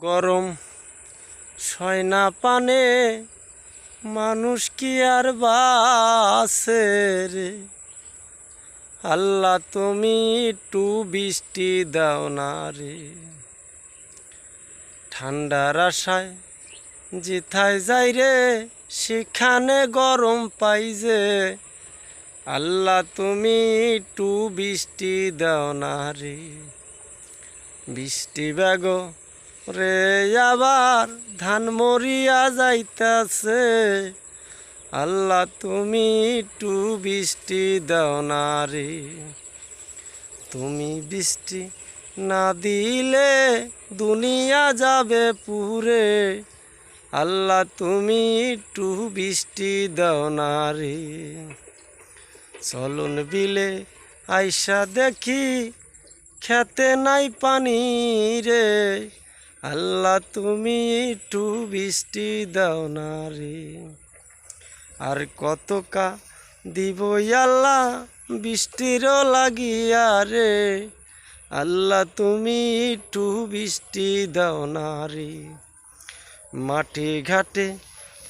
গরম সয় না পানে মানুষ কি আর বাসে রে? আল্লাহ তুমি একটু বৃষ্টি দাও না রে। ঠান্ডার আশায় যেথায় যাই রে, সেখানে গরম পাই যে। আল্লাহ তুমি একটু বৃষ্টি দাও না রে। বৃষ্টি ব্যাগ রে, আবার ধান মরিয়া যাইতাছে। আল্লাহ, তুমি একটু বৃষ্টি দাও না রে। তুমি বৃষ্টি না দিলে দুনিয়া যাবে পুরে। আল্লাহ, তুমি একটু বৃষ্টি দাও না রে। চলুন বিলে আইসা দেখি, খেতে নাই পানি রে। আল্লাহ, তুমি একটু বৃষ্টি দাও না রে। আর কত কা দিব আল্লাহ বৃষ্টিরও লাগিয়া রে। আল্লাহ, তুমি একটু বৃষ্টি দাও না রে। মাঠে ঘাটে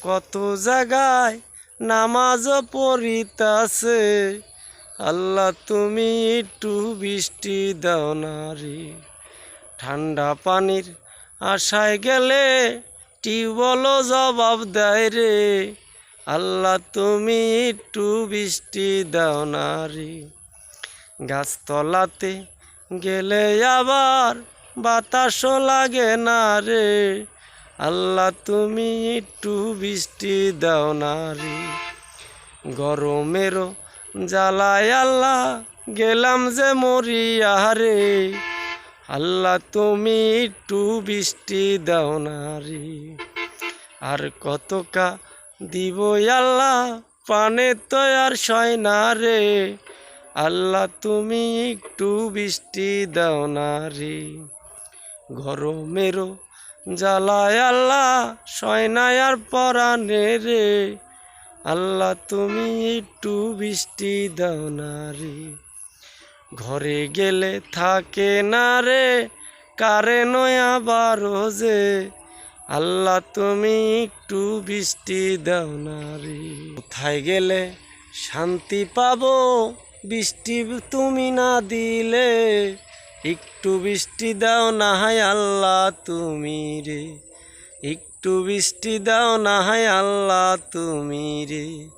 কত জায়গায় নামাজ পড়িতাছে। আল্লাহ, তুমি একটু বৃষ্টি দাও না রে। ঠান্ডা পানির আশায় গেলে টিউবওয়েলও জবাব দেয় রে। আল্লাহ, তুমি একটু বৃষ্টি দাও না রে। গাছতলাতে গেলে আবার বাতাসও লাগে না রে। আল্লাহ, তুমি একটু বৃষ্টি দাও না রে। গরমেরও জ্বালায় আল্লাহ, গেলাম যে মরিয়া রে। আল্লাহ, তুমি একটু বৃষ্টি দাও না রে। আর কতকা দিব আল্লাহ, পানে তো আর সয় না রে। আল্লাহ, তুমি একটু বৃষ্টি দাও না রে। গরমেরও জ্বালায় আল্লাহ, সয় না আর পরানে রে। আল্লাহ, তুমি একটু বৃষ্টি দাও না রে। ঘরে গেলে থাকে না রে, কারে নয় যে আল্লাহ তুমি একটু বৃষ্টি দাও না রে। কোথায় গেলে শান্তি পাবো? বৃষ্টি তুমি না দিলে। একটু বৃষ্টি দাও না হায় আল্লাহ তুমি রে। একটু বৃষ্টি দাও না হায় আল্লাহ তুমি রে।